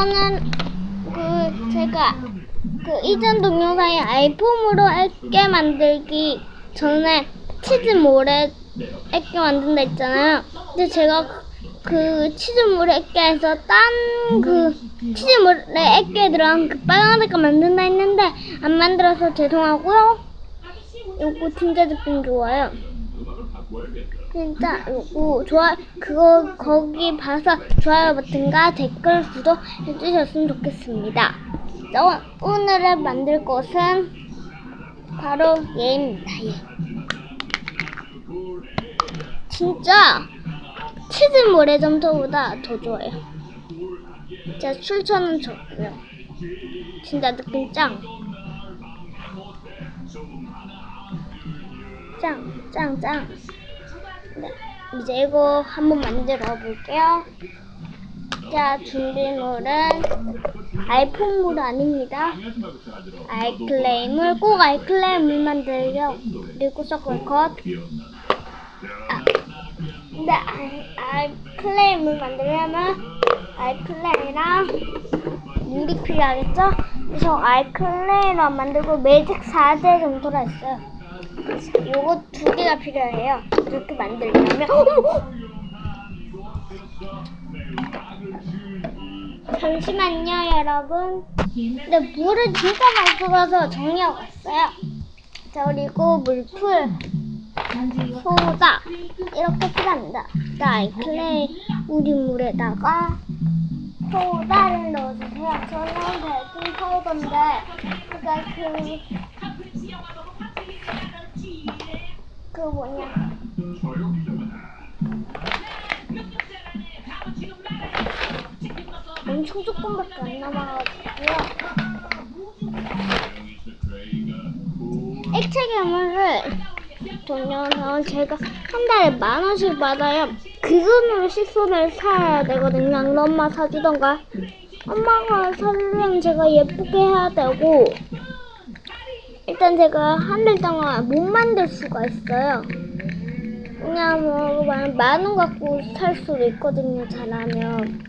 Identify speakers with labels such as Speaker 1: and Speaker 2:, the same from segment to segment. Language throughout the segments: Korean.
Speaker 1: 오늘 그 제가 그 이전 동영상에 아이폼으로 액게 만들기 전에 치즈 모래 액게 만든다 했잖아요. 근데 제가 그 치즈 모래 액게에서 딴 그 치즈 모래 액게 들어간 그 빨간 색깔 만든다 했는데 안 만들어서 죄송하고요. 요거 진짜 느낌 좋아요. 진짜 요거 좋아 그거 거기 봐서 좋아요 버튼과 댓글 구독 해주셨으면 좋겠습니다. 자, 오- 오늘을 만들 것은 바로 얘입니다. 얘. 진짜 치즈 모래점토보다 더 좋아요. 진짜 출처는 좋고요. 진짜 느낌 짱. 짱, 짱, 짱. 네, 이제 이거 한번 만들어 볼게요. 자, 준비물은 아이폰물 아닙니다. 아이클레임을 꼭 아이클레임을 만들려. 그리고 서클컷. 아, 근데 아이, 아이클레임을 만들려면 아이클레이랑 물이 필요하겠죠? 그래서 아이클레이로 만들고 매직 4대 정도라 했어요. 요거 두 개가 필요해요. 이렇게 만들려면 어머! 잠시만요, 여러분. 근데 물을 진짜 많이 쏟아서 정리하고 왔어요. 자, 그리고 물풀, 소다 이렇게 필요합니다. 자, 아이클레이 우리 물에다가 소다를 넣어주세요. 저는 베이킹 파우더인데, 그니까 그, 그 뭐냐. 엄청 조금밖에 안 남아가지고요. 액체 괴물을 돌려서 제가 한 달에 만 원씩 받아요. 그 돈으로 식소를 사야 되거든요. 안 엄마 사주던가. 엄마가 사주려면 제가 예쁘게 해야 되고 일단 제가 한 달 동안 못 만들 수가 있어요. 그냥 뭐 만원 갖고 살 수도 있거든요. 잘하면.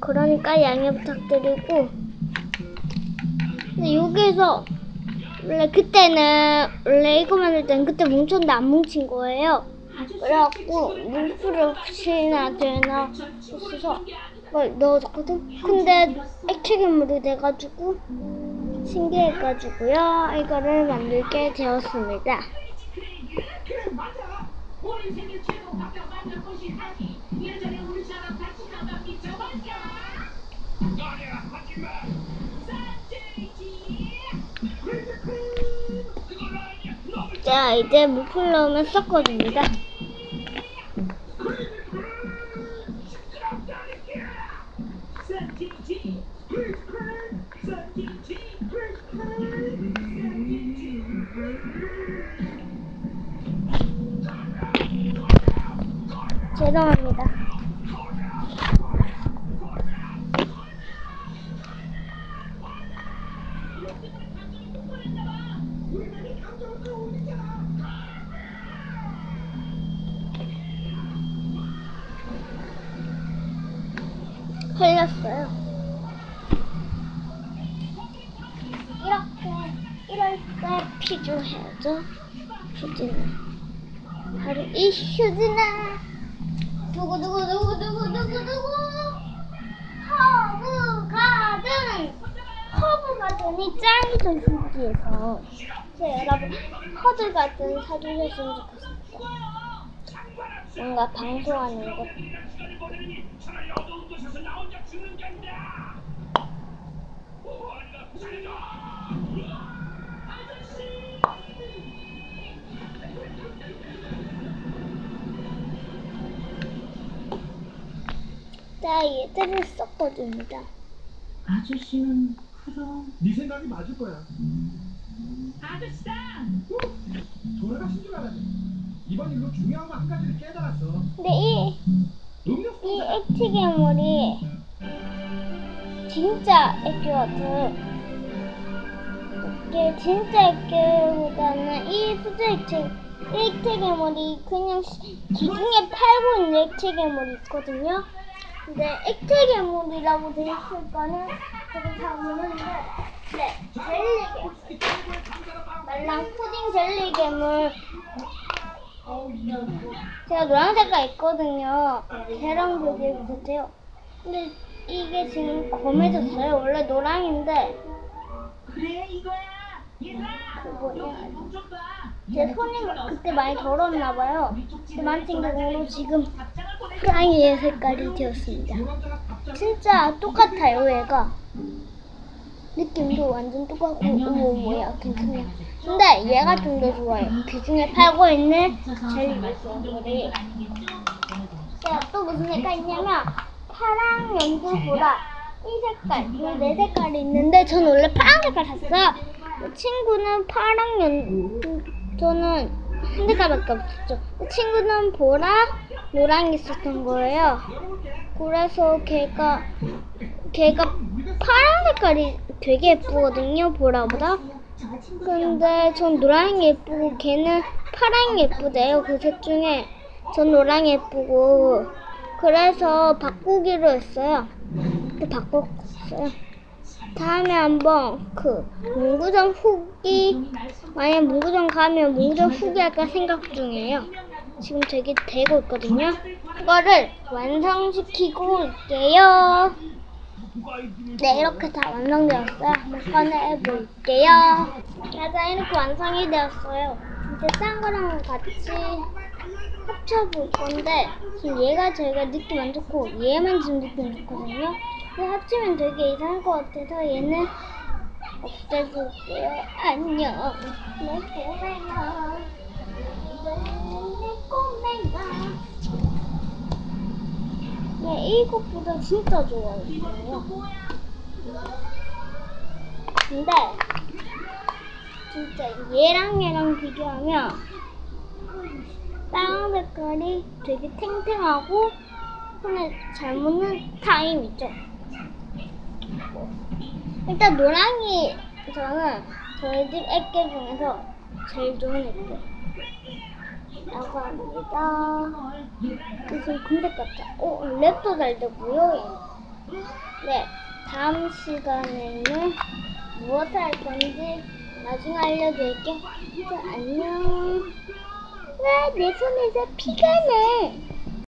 Speaker 1: 그러니까 양해 부탁드리고 근데 여기에서 원래 그때는 원래 이거 만들 때는 그때 뭉쳤는데 안 뭉친 거예요. 그래갖고 물풀을 혹시나 되나 싶어서 그걸 넣어줬거든. 근데 액체 괴물이 돼가지고 신기해가지고요. 이거를 만들게 되었습니다. 자, 이제 넣으면 섞어줍니다. 죄송합니다. 흘렸어요. 필요해야죠. 휴지는 바로 이 휴지는 누구 누구 누구 누구 누구 누구 허브 가든 허브 가든이 짱이죠 휴지에서. 그래서 여러분 허브 가든 사주셨으면 좋겠습니다. 뭔가 방송하는 것. 자, 얘들을 섞어줍니다.
Speaker 2: 아저씨는 그럼
Speaker 3: 네 생각이 맞을 거야.
Speaker 2: 아저씨다
Speaker 3: 돌아가신 줄 알았네. 이번 일로 중요한 거 한 가지를 깨달았어.
Speaker 1: 근데 이,
Speaker 3: 음료
Speaker 1: 이 액체 괴물이 진짜 액체 같은 이게 진짜 액체보다는 이 수제 액체 액체 괴물이 그냥 시- 기둥에 팔고 있는 액체 괴물이 있거든요. 근데 액체 괴물이라고 되어 있을 거는 저도 잘 모르는데 네 젤리 괴물. 말랑 푸딩 젤리 괴물. 제가 노란색가 있거든요. 걔랑 되게 비슷해요. 근데 이게 지금 검해졌어요. 원래 노랑인데.
Speaker 2: 그래 이거야.
Speaker 1: 제 손이 그때 많이 더러웠나 봐요. 그 만진 경우로 지금 프라이의 색깔이 되었습니다. 진짜 똑같아요 얘가. 느낌도 완전 똑같고 어머 뭐야 괜찮네. 근데 얘가 좀 더 좋아요. 그 중에 팔고 있는 젤리 베이커리 제가 또 무슨 색깔 있냐면 파랑 연두 보라 이 색깔 이네 색깔이 있는데 전 원래 파란 색깔 샀어요 이 친구는 파랑 연두 저는 한 색깔밖에 없었죠. 이 친구는 보라 노랑이 있었던 거예요. 그래서 걔가 걔가 파란 색깔이 되게 예쁘거든요 보라보다. 근데 전 노랑이 예쁘고 걔는 파랑이 예쁘대요. 그셋 중에 전 노랑이 예쁘고. 그래서 바꾸기로 했어요. 그 바꿨어요 다음에 한번 그 문구점 후기 만약 문구점 가면 문구점 후기 할까 생각 중이에요. 지금 되게 되고 있거든요. 그거를 완성시키고 올게요. 네 이렇게 다 완성되었어요. 한번 꺼내볼게요. 짜잔 이렇게 완성이 되었어요. 이제 싼 거랑 같이 합쳐볼 건데 지금 얘가 저희가 느낌 안 좋고 얘만 지금 느낌 좋거든요 합치면 되게 이상할 것 같아서 얘는 없애줄게요 안녕 내 꼬맹아 내 꼬맹아 네, 이것보다 진짜 좋아요. 근데 진짜 얘랑 얘랑 비교하면 빨간 색깔이 되게 탱탱하고 손에 잘 묻는 타임이죠. 일단 노랑이 저는 저희 집 애기 중에서 제일 좋은 애기. 라고 합니다. 지금 금색 같죠? 오, 랩도 잘 되고요. 네, 다음 시간에는 무엇을 할 건지 나중에 알려드릴게요. 자, 안녕. 왜내 손에서 피가 나?